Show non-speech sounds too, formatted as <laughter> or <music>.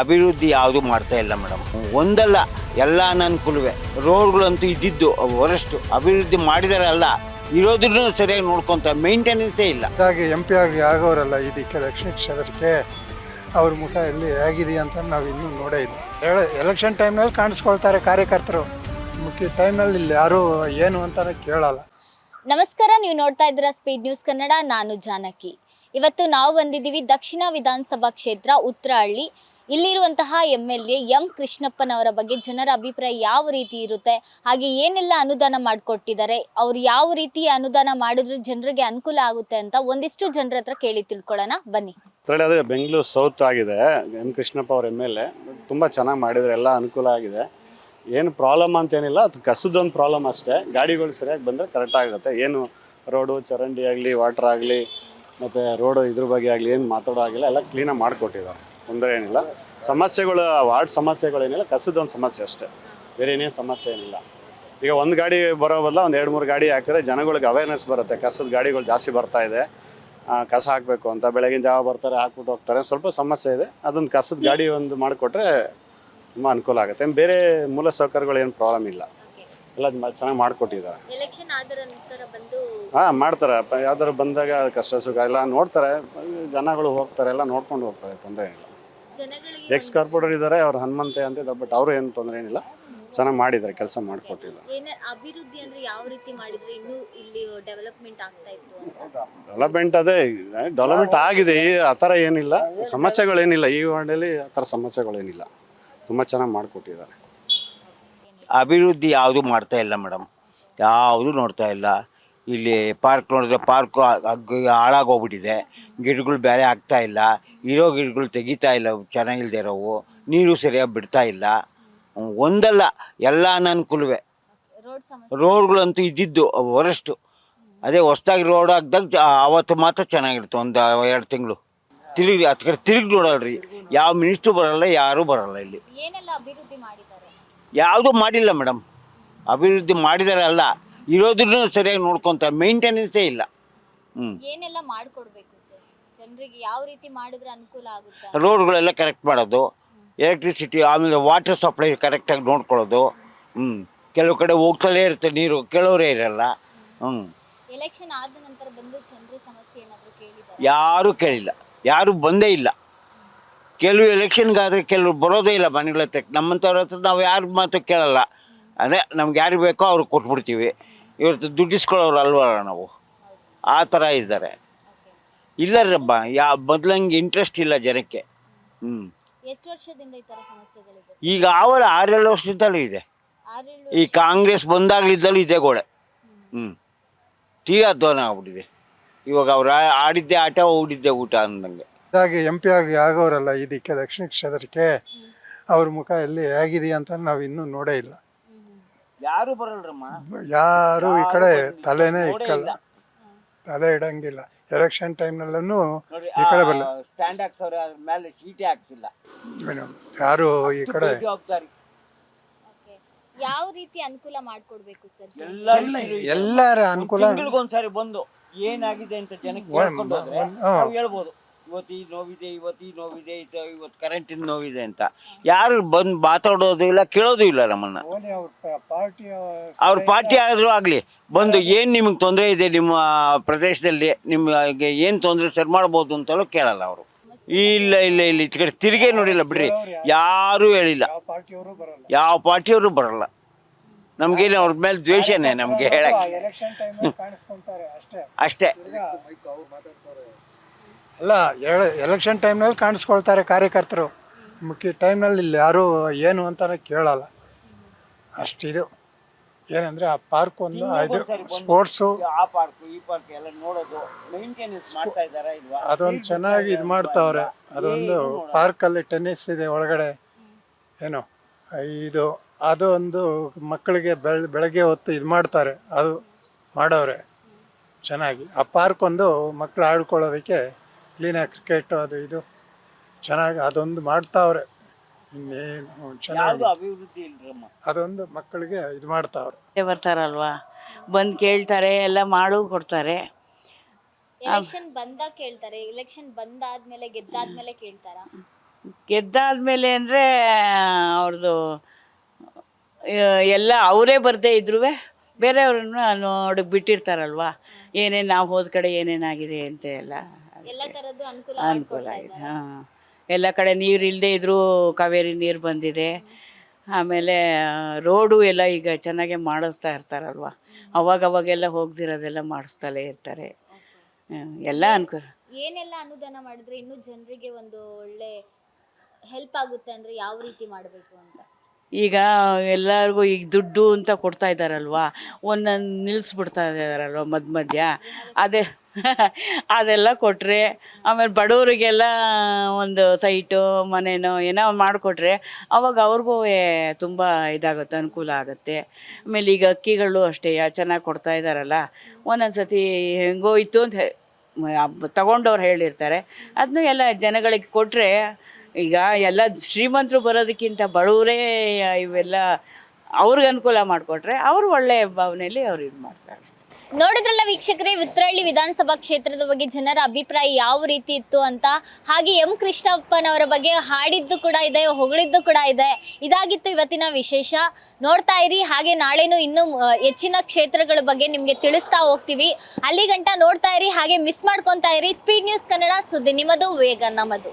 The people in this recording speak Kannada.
ಅಭಿವೃದ್ಧಿ ಯಾವುದು ಮಾಡ್ತಾ ಇಲ್ಲ ಮೇಡಮ್. ಒಂದಲ್ಲ ಎಲ್ಲ ಅನಾನುಕೂಲವೇ ರೋಡ್ಗಳಂತೂ ಇದ್ದಿದ್ದು ವರಷ್ಟು ಅಭಿವೃದ್ಧಿ ಮಾಡಿದಾರಲ್ಲ ಇರೋದನ್ನು ಸರಿಯಾಗಿ ನೋಡ್ಕೊಂತ ಮೇಂಟೆನೆನ್ಸೇ ಇಲ್ಲ. ಹಾಗೆ ಎಂ ಪಿ ಆಗಿ ಆಗೋರಲ್ಲ ಇದಕ್ಕೆ ದಕ್ಷಿಣ ಕ್ಷೇತ್ರಕ್ಕೆ ಅವ್ರ ಮುಖ ಎಲ್ಲಿ ಆಗಿದೆ ಅಂತ ನಾವು ಇನ್ನೂ ನೋಡೇ ಇಲ್ಲ. ಹೇಳ ಎಲೆಕ್ಷನ್ ಟೈಮ್ನಲ್ಲಿ ಕಾಣಿಸ್ಕೊಳ್ತಾರೆ ಕಾರ್ಯಕರ್ತರು. ಮುಖ್ಯ ಟೈಮ್ನಲ್ಲಿ ಇಲ್ಲಿ ಯಾರೂ ಏನು ಅಂತ ಕೇಳಲ್ಲ. ನಮಸ್ಕಾರ ನೀವು ನೋಡ್ತಾ ಇದ್ದೀರಾ ಸ್ಪೀಡ್ ನ್ಯೂಸ್ ಕನ್ನಡ ನಾನು ಜಾನಕಿ. ಇವತ್ತು ನಾವು ಬಂದಿದ್ದೀವಿ ದಕ್ಷಿಣ ವಿಧಾನಸಭಾ ಕ್ಷೇತ್ರ ಉತ್ತರಹಳ್ಳಿ ಇಲ್ಲಿರುವಂತಹ ಎಂ ಎಲ್ ಎ ಎಂ ಕೃಷ್ಣಪ್ಪನವರ ಬಗ್ಗೆ ಜನರ ಅಭಿಪ್ರಾಯ ಯಾವ ರೀತಿ ಇರುತ್ತೆ? ಹಾಗೆ ಏನೆಲ್ಲ ಅನುದಾನ ಮಾಡಿಕೊಟ್ಟಿದ್ದಾರೆ? ಅವ್ರು ಯಾವ ರೀತಿ ಅನುದಾನ ಮಾಡಿದ್ರೆ ಜನರಿಗೆ ಅನುಕೂಲ ಆಗುತ್ತೆ ಅಂತ ಒಂದಿಷ್ಟು ಜನರ ಹತ್ರ ಕೇಳಿ ತಿಳ್ಕೊಳ್ಳೋಣ. ಬನ್ನಿ. ಅದೇ ಬೆಂಗಳೂರು ಸೌತ್ ಆಗಿದೆ. ಎಂ ಕೃಷ್ಣಪ್ಪ ಅವ್ರ ಎಂ ಎಲ್ ಎ ತುಂಬ ಚೆನ್ನಾಗಿ ಮಾಡಿದ್ರು. ಎಲ್ಲ ಅನುಕೂಲ ಆಗಿದೆ. ಏನು ಪ್ರಾಬ್ಲಮ್ ಅಂತೇನಿಲ್ಲ ಅದು ಕಸದೊಂದು ಪ್ರಾಬ್ಲಮ್ ಅಷ್ಟೇ. ಗಾಡಿಗಳು ಸರಿಯಾಗಿ ಬಂದರೆ ಕರೆಕ್ಟ್ ಆಗುತ್ತೆ. ಏನು ರೋಡು, ಚರಂಡಿ ಆಗಲಿ, ವಾಟರ್ ಆಗಲಿ, ಮತ್ತು ರೋಡು ಇದ್ರ ಬಗ್ಗೆ ಆಗಲಿ ಏನು ಮಾತಾಡೋ ಆಗಿಲ್ಲ ಎಲ್ಲ ಕ್ಲೀನಾಗಿ ಮಾಡಿಕೊಟ್ಟಿದ್ದಾರೆ. ತೊಂದರೆ ಏನಿಲ್ಲ. ಸಮಸ್ಯೆಗಳು ವಾರ್ಡ್ ಸಮಸ್ಯೆಗಳೇನಿಲ್ಲ ಕಸದೊಂದು ಸಮಸ್ಯೆ ಅಷ್ಟೇ. ಬೇರೆ ಏನೇನು ಸಮಸ್ಯೆ ಏನಿಲ್ಲ. ಈಗ ಒಂದು ಗಾಡಿ ಬರೋ ಬದಲ ಒಂದು ಎರಡು ಮೂರು ಗಾಡಿ ಹಾಕಿದ್ರೆ ಜನಗಳಿಗೆ ಅವೇರ್ನೆಸ್ ಬರುತ್ತೆ ಕಸದ ಗಾಡಿಗಳು ಜಾಸ್ತಿ ಬರ್ತಾ ಇದೆ ಕಸ ಹಾಕಬೇಕು ಅಂತ. ಬೆಳಗಿನ ಜಾವ ಬರ್ತಾರೆ ಹಾಕ್ಬಿಟ್ಟು ಹೋಗ್ತಾರೆ. ಸ್ವಲ್ಪ ಸಮಸ್ಯೆ ಇದೆ. ಅದೊಂದು ಕಸದ ಗಾಡಿ ಒಂದು ಮಾಡಿಕೊಟ್ರೆ ತುಂಬ ಅನುಕೂಲ ಆಗುತ್ತೆ. ಬೇರೆ ಮೂಲ ಸೌಕರ್ಯಗಳು ಏನು ಪ್ರಾಬ್ಲಮ್ ಇಲ್ಲ. ಎಲ್ಲ ಚೆನ್ನಾಗಿ ಮಾಡಿಕೊಟ್ಟಿದ್ದಾರೆ. ಹಾಂ ಮಾಡ್ತಾರೆ. ಯಾವ್ದಾದ್ರು ಬಂದಾಗ ಕಷ್ಟ ಸುಖ ಎಲ್ಲ ನೋಡ್ತಾರೆ. ಜನಗಳು ಹೋಗ್ತಾರೆ ಎಲ್ಲ ನೋಡ್ಕೊಂಡು ಹೋಗ್ತಾರೆ ತೊಂದರೆ ಏನಿಲ್ಲ. ಎಕ್ಸ್ ಕಾರ್ಪೊರೇಟರ್ ಇದ್ದಾರೆ ಅವ್ರು ಹನುಮಂತೆ ಅಂತ ಇದ್ದಾರೆ ಬಟ್ ಅವರು ಏನು ತೊಂದರೆ ಏನಿಲ್ಲ. ಚೆನ್ನಾಗಿ ಮಾಡಿದ್ದಾರೆ ಕೆಲಸ ಮಾಡಿಕೊಟ್ಟಿಲ್ಲ. ಏನ ಅಭಿವೃದ್ಧಿ ಅಂದ್ರೆ ಯಾವ ರೀತಿ ಮಾಡಿದ್ರೆ ಇನ್ನೂ ಇಲ್ಲಿ ಡೆವಲಪ್ಮೆಂಟ್ ಆಗ್ತಾ ಇತ್ತು ಅಂತ? ಡೆವಲಪ್ಮೆಂಟ್ ಅದೇ ಡೆವಲಪ್ಮೆಂಟ್ ಆಗಿದೆ ಈ ಆ ಥರ ಏನಿಲ್ಲ. ಸಮಸ್ಯೆಗಳೇನಿಲ್ಲ ಈ ವಾರ್ಡಲ್ಲಿ ಆ ಥರ ಸಮಸ್ಯೆಗಳೇನಿಲ್ಲ. ತುಂಬ ಚೆನ್ನಾಗಿ ಮಾಡಿಕೊಟ್ಟಿದ್ದಾರೆ. ಅಭಿವೃದ್ಧಿ ಯಾವುದು ಮಾಡ್ತಾ ಇಲ್ಲ ಮೇಡಮ್. ಯಾವುದು ನೋಡ್ತಾ ಇಲ್ಲ. ಇಲ್ಲಿ ಪಾರ್ಕ್ ನೋಡಿದ್ರೆ ಪಾರ್ಕು ಹಾಳಾಗೋಗ್ಬಿಟ್ಟಿದೆ. ಗಿಡಗಳು ಬೇರೆ ಆಗ್ತಾ ಇಲ್ಲ. ಇರೋ ಗಿಡಗಳು ತೆಗಿತಾ ಇಲ್ಲ. ಚೆನ್ನಾಗಿಲ್ದೇ ಇರೋವು. ನೀರು ಸರಿಯಾಗಿ ಬಿಡ್ತಾ ಇಲ್ಲ. ಒಂದಲ್ಲ ಎಲ್ಲ ಅನಾನುಕೂಲವೇ. ರೋಡ್ಗಳಂತೂ ಇದ್ದಿದ್ದು ವರಷ್ಟು ಅದೇ ಹೊಸ್ದಾಗಿ ರೋಡ್ ಹಾಕ್ದಾಗ ಅವತ್ತು ಮಾತ್ರ ಚೆನ್ನಾಗಿರುತ್ತೆ ಒಂದು ಎರಡು ತಿಂಗಳು. ತಿರುಗಿ ಹತ್ತು ಕಡೆ ತಿರುಗಿ ನೋಡಲ್ರಿ. ಯಾವ ಮಿನಿಸ್ಟ್ರು ಬರಲ್ಲ ಯಾರೂ ಬರಲ್ಲ ಇಲ್ಲಿ. ಏನೆಲ್ಲ ಅಭಿವೃದ್ಧಿ ಮಾಡಿದ್ದಾರೆ? ಯಾವುದೂ ಮಾಡಿಲ್ಲ ಮೇಡಮ್ ಅಭಿವೃದ್ಧಿ ಮಾಡಿದಾರೆ ಅಲ್ಲ. ಇರೋದನ್ನು ಸರಿಯಾಗಿ ನೋಡ್ಕೊತಾರೆ ಮೇಂಟೆನೆನ್ಸೇ ಇಲ್ಲ. ಹ್ಞೂ ಏನೆಲ್ಲ ಮಾಡ್ಕೊಡ್ಬೇಕು ಸರ್? ಜನರಿಗೆ ಯಾವ ರೀತಿ ಮಾಡಿದ್ರೆ ಅನುಕೂಲ ಆಗುತ್ತೆ? ರೋಡ್ಗಳೆಲ್ಲ ಕರೆಕ್ಟ್ ಮಾಡೋದು. ಎಲೆಕ್ಟ್ರಿಸಿಟಿ ಆಮೇಲೆ ವಾಟರ್ ಸಪ್ಲೈ ಕರೆಕ್ಟಾಗಿ ನೋಡ್ಕೊಳ್ಳೋದು. ಹ್ಞೂ ಕೆಲವು ಕಡೆ ಹೋಗ್ತಲೇ ಇರುತ್ತೆ ನೀರು ಕೆಲವರೇ ಇರಲ್ಲ. ಹ್ಞೂ ಎಲೆಕ್ಷನ್ ಆದ ನಂತರ ಬಂದು ಜನರ ಸಮಸ್ಯೆ ಏನಾದರೂ ಕೇಳಿದ್ದಾರೆ ಯಾರೂ ಕೇಳಿಲ್ಲ. ಯಾರೂ ಬಂದೇ ಇಲ್ಲ. ಕೆಲವು ಎಲೆಕ್ಷನ್ಗಾದರೆ ಕೆಲವರು ಬರೋದೇ ಇಲ್ಲ ಮನೆಗಳ ಹತ್ರ ನಮ್ಮಂಥವ್ರ ಹತ್ರ ನಾವು ಯಾರ ಮಾತು ಕೇಳಲ್ಲ. ಅದೇ ನಮ್ಗೆ ಯಾರಿಗೆ ಬೇಕೋ ಅವ್ರಿಗೆ ಕೊಟ್ಬಿಡ್ತೀವಿ. ಇವತ್ತು ದುಡ್ಡಿಸ್ಕೊಳ್ಳೋರು ಅಲ್ವಲ್ಲ ನಾವು? ಆ ಥರ ಇದ್ದಾರೆ. ಇಲ್ಲರಬ್ಬ ಯಾ ಮೊದ್ಲಂಗೆ ಇಂಟ್ರೆಸ್ಟ್ ಇಲ್ಲ ಜನಕ್ಕೆ. ಹ್ಞೂ ಎಷ್ಟು ವರ್ಷದಿಂದ ಈ ತರ ಸಮಸ್ಯೆಗಳಿದೆ? ಈಗ ಆವಲ ಆರೇಳು ವರ್ಷದಲ್ಲೂ ಇದೆ. ಆರೇಳು ಈ ಕಾಂಗ್ರೆಸ್ ಬಂದಾಗಲಿದ್ದಲ್ಲೂ ಇದೆ ಗೋಡೆ. ಹ್ಞೂ ತೀರಾ ಧ್ವನ ಆಗ್ಬಿಟ್ಟಿದೆ. ಇವಾಗ ಅವ್ರು ಆ- ಆಡಿದ್ದೆ ಆಟ ಓಡಿದ್ದೆ ಊಟ ಅಂದಂಗೆ. ಹಾಗೆ ಎಂ ಪಿ ಆಗಿ ಆಗೋರಲ್ಲ ಇದಕ್ಕೆ ದಕ್ಷಿಣ ಕ್ಷೇತ್ರಕ್ಕೆ ಅವ್ರ ಮುಖ ಎಲ್ಲಿ ಹೇಗಿದೆಯಾ ಅಂತ ನಾವು ಇನ್ನೂ ನೋಡೇ ಇಲ್ಲ. ಯಾರು ಬರಲ್ರಮ್ಮ. ಯಾರು ಈ ಕಡೆ ತಲೆನೇ ಇಕ್ಕಲ್ಲ. ತಲೆ ಇಡಂಗಿಲ್ಲ. ಎಲೆಕ್ಷನ್ ಟೈಮ್ನಲ್ಲೂ ಈ ಕಡೆ ಬರಲ್ಲ. ಸ್ಟ್ಯಾಂಡ್ ಹಾಕ್ಸವ್ರೆ ಅದ್ರ ಮೇಲೆ ಶೀಟೇ ಹಾಕ್ಸಿಲ್ಲ. ಏನು, ಯಾರು ಈ ಕಡೆ ಜವಾಬ್ದಾರಿ ಯಾವ ರೀತಿ ಅನುಕೂಲ ಮಾಡ್ಕೊಡ್ಬೇಕು ಸರ್ ಎಲ್ಲ ಎಲ್ಲರ ಅನುಕೂಲ ತಿಂಗಳಿಗೊಂದ್ಸಾರಿ ಬಂದು ಏನಾಗಿದೆ ಅಂತ ಜನಕ್ಕೆ ಒಂದ್- ಕೇಳ್ಕೊಂಡು ಹೋದ್ರೆ ಒಂದ್- ನಾವು ಹೇಳ್ಬೋದು. ಇವತ್ತು ಈ ನೋವಿದೆ ಇವತ್ತು ಈ ನೋವಿದೆ ಇದು- ಇವತ್ತು ಕರೆಂಟಿನ ನೋವಿದೆ ಅಂತ. ಯಾರು ಬಂದು ಮಾತಾಡೋದು ಇಲ್ಲ ಕೇಳೋದು ಇಲ್ಲ ನಮ್ಮನ್ನ. ಪಾರ್ಟಿ ಅವ್ರ ಪಾರ್ಟಿ ಆದರೂ ಆಗಲಿ. ಬಂದು ಏನು ನಿಮಗೆ ತೊಂದರೆ ಇದೆ ನಿಮ್ಮ ಪ್ರದೇಶದಲ್ಲಿ ನಿಮಗೆ ಏನು ತೊಂದರೆ ಸರಿ ಮಾಡ್ಬೋದು ಅಂತಲೂ ಕೇಳಲ್ಲ ಅವರು. ಇಲ್ಲ ಇಲ್ಲ ಇಲ್ಲ ಈ ಕಡೆ ತಿರುಗೇ ನೋಡಿಲ್ಲ ಬಿಡ್ರಿ. ಯಾರೂ ಹೇಳಿಲ್ಲ. ಪಾರ್ಟಿಯವರು ಬರಲ್ಲ. ಯಾವ ಪಾರ್ಟಿಯವರು ಬರಲ್ಲ. ನಮಗೇನು ಅವ್ರ ಮೇಲೆ ದ್ವೇಷನೇ ನಮಗೆ ಹೇಳಕ್ಕೆ. ಎಲೆಕ್ಷನ್ ಟೈಮ್ ಕಾಣಿಸ್ಕೊಂತಾರೆ ಅಷ್ಟೇ. ಅಷ್ಟೇ. ಅಲ್ಲ ಎಲೆಕ್ಷನ್ ಟೈಮ್ನಲ್ಲಿ ಕಾಣಿಸ್ಕೊಳ್ತಾರೆ ಕಾರ್ಯಕರ್ತರು. ಮುಖ್ಯ ಟೈಮ್ನಲ್ಲಿ ಇಲ್ಲಿ ಯಾರೂ ಏನು ಅಂತ ಕೇಳಲ್ಲ. ಅಷ್ಟಿದು. ಏನಂದ್ರೆ ಆ ಪಾರ್ಕ್ ಒಂದು ಇದು ಸ್ಪೋರ್ಟ್ಸು ಆ ಪಾರ್ಕ್ ಈ ಪಾರ್ಕ್ ಎಲ್ಲ ನೋಡೋದು ಮೇಂಟೆನೆನ್ಸ್ ಮಾಡ್ತಾ ಇದ್ದಾರಾ ಇಲ್ವಾ? ಅದೊಂದು ಚೆನ್ನಾಗಿ ಇದು ಮಾಡ್ತಾವ್ರೆ. ಅದೊಂದು ಪಾರ್ಕಲ್ಲಿ ಟೆನ್ನಿಸ್ ಇದೆ ಒಳಗಡೆ. ಏನು? ಇದು ಅದು ಒಂದು ಮಕ್ಕಳಿಗೆ ಬೆಳ ಬೆಳಗ್ಗೆ ಹೊತ್ತು ಇದು ಮಾಡ್ತಾರೆ. ಅದು ಮಾಡವ್ರೆ. ಚೆನ್ನಾಗಿ. ಆ ಪಾರ್ಕ್ ಒಂದು ಮಕ್ಕಳು ಆಡ್ಕೊಳ್ಳೋದಕ್ಕೆ ಕ್ಲೀನಾಗಿ ಕ್ರಿಕೆಟ್ ಅದು ಇದು ಚೆನ್ನಾಗಿ ಅದೊಂದು ಮಾಡ್ತಾವ್ರೆ. ಇನ್ನೇನು ಚೆನ್ನಾಗಿ ಯಾವ್ದು ಅಭಿವೃದ್ಧಿ ಇಲ್ರಮ್ಮ? ಅದೊಂದು ಮಕ್ಕಳಿಗೆ ಇದು ಮಾಡ್ತಾವ್ರೆ. ಬರ್ತಾರಲ್ವಾ? ಬಂದು ಕೇಳ್ತಾರೆ ಎಲ್ಲ ಮಾಡು ಕೊಡ್ತಾರೆ. ಎಲೆಕ್ಷನ್ ಬಂದಾಗ ಕೇಳ್ತಾರೆ ಎಲೆಕ್ಷನ್ ಬಂದಾದ್ಮೇಲೆ ಗೆದ್ದಾದ್ಮೇಲೆ ಕೇಳ್ತಾರ? ಗೆದ್ದಾದ್ಮೇಲೆ ಅಂದರೆ ಅವ್ರದ್ದು ಎಲ್ಲ ಅವರೇ ಬರದೇ ಇದ್ರೂ ಬೇರೆಯವ್ರನ್ನ ನೋಡಿ ಬಿಟ್ಟಿರ್ತಾರಲ್ವಾ? ಏನೇನು ನಾವು ಹೋದ ಕಡೆ ಏನೇನಾಗಿದೆ ಅಂತ ಎಲ್ಲ. ಎಲ್ಲ ತರದ್ದು ಅನುಕೂಲ ಅನುಕೂಲ ಆಗಿದೆ. ಹಾಂ. ಎಲ್ಲ ಕಡೆ ನೀರು ಇಲ್ಲದೆ ಇದ್ರೂ ಕಾವೇರಿ ನೀರು ಬಂದಿದೆ. ಆಮೇಲೆ ರೋಡು ಎಲ್ಲ ಈಗ ಚೆನ್ನಾಗೆ ಮಾಡಿಸ್ತಾ ಇರ್ತಾರಲ್ವ? ಅವಾಗ ಅವಾಗೆಲ್ಲ ಹೋಗ್ದಿರೋದೆಲ್ಲ ಮಾಡಿಸ್ತಲೇ ಇರ್ತಾರೆ. ಹ್ಮ್, ಎಲ್ಲ ಅನುಕೂಲ. ಏನೆಲ್ಲ ಅನುದಾನ ಮಾಡಿದ್ರೆ ಇನ್ನೂ ಜನರಿಗೆ ಒಂದು ಒಳ್ಳೆ ಹೆಲ್ಪ್ ಆಗುತ್ತೆ ಅಂದ್ರೆ ಯಾವ ರೀತಿ ಮಾಡಬೇಕು ಅಂತ? ಈಗ ಎಲ್ಲರಿಗೂ ಈಗ ದುಡ್ಡು ಅಂತ ಕೊಡ್ತಾ ಇದ್ದಾರಲ್ವಾ? ಒಂದೊಂದು ನಿಲ್ಲಿಸ್ಬಿಡ್ತಾ ಇದ್ದಾರಲ್ವ ಮಧ್ಯ ಮಧ್ಯ? ಅದೇ <laughs> ಅದೆಲ್ಲ ಕೊಟ್ಟರೆ ಆಮೇಲೆ ಬಡವರಿಗೆಲ್ಲ ಒಂದು ಸೈಟು, ಮನೆನೋ ಏನೋ ಮಾಡಿಕೊಟ್ರೆ, ಅವಾಗ ಅವ್ರಿಗೂ ತುಂಬ ಇದಾಗುತ್ತೆ, ಅನುಕೂಲ ಆಗುತ್ತೆ. ಆಮೇಲೆ ಈಗ ಅಕ್ಕಿಗಳು ಅಷ್ಟೇ ಚೆನ್ನಾಗಿ ಕೊಡ್ತಾ ಇದ್ದಾರಲ್ಲ ಒಂದೊಂದು ಸತಿ ಹೆಂಗೋಯ್ತು ಅಂತ ಹೇ- ತಗೊಂಡವ್ರು ಹೇಳಿರ್ತಾರೆ. ಅದನ್ನು ಎಲ್ಲ ಜನಗಳಿಗೆ ಕೊಟ್ಟರೆ ಈಗ ಎಲ್ಲ ಶ್ರೀಮಂತರು ಬರೋದಕ್ಕಿಂತ ಬಡವರೇ ಇವೆಲ್ಲ ಅವ್ರಿಗೆ ಅನುಕೂಲ ಮಾಡಿಕೊಟ್ರೆ, ಅವರು ಒಳ್ಳೆಯ ಭಾವನೆಯಲ್ಲಿ ಅವ್ರು ಇದು ಮಾಡ್ತಾರೆ. ನೋಡಿದ್ರಲ್ಲ ವೀಕ್ಷಕರೇ ಉತ್ತರಹಳ್ಳಿ ವಿಧಾನಸಭಾ ಕ್ಷೇತ್ರದ ಬಗ್ಗೆ ಜನರ ಅಭಿಪ್ರಾಯ ಯಾವ ರೀತಿ ಇತ್ತು ಅಂತ? ಹಾಗೆ ಎಂ ಕೃಷ್ಣಪ್ಪನವರ ಬಗ್ಗೆ ಹಾಡಿದ್ದು ಕೂಡ ಇದೆ, ಹೊಗಳಿದ್ದು ಕೂಡ ಇದೆ. ಇದಾಗಿತ್ತು ಇವತ್ತಿನ ವಿಶೇಷ. ನೋಡ್ತಾ ಇರಿ, ಹಾಗೆ ನಾಳೆನೂ ಇನ್ನೂ ಹೆಚ್ಚಿನ ಕ್ಷೇತ್ರಗಳ ಬಗ್ಗೆ ನಿಮಗೆ ತಿಳಿಸ್ತಾ ಹೋಗ್ತೀವಿ. ಅಲ್ಲಿ ಗಂಟ ನೋಡ್ತಾ ಇರಿ, ಹಾಗೆ ಮಿಸ್ ಮಾಡ್ಕೊತಾ ಇರಿ. ಸ್ಪೀಡ್ ನ್ಯೂಸ್ ಕನ್ನಡ ಸುದ್ದಿ ನಿಮ್ಮದು, ವೇಗ ನಮ್ಮದು.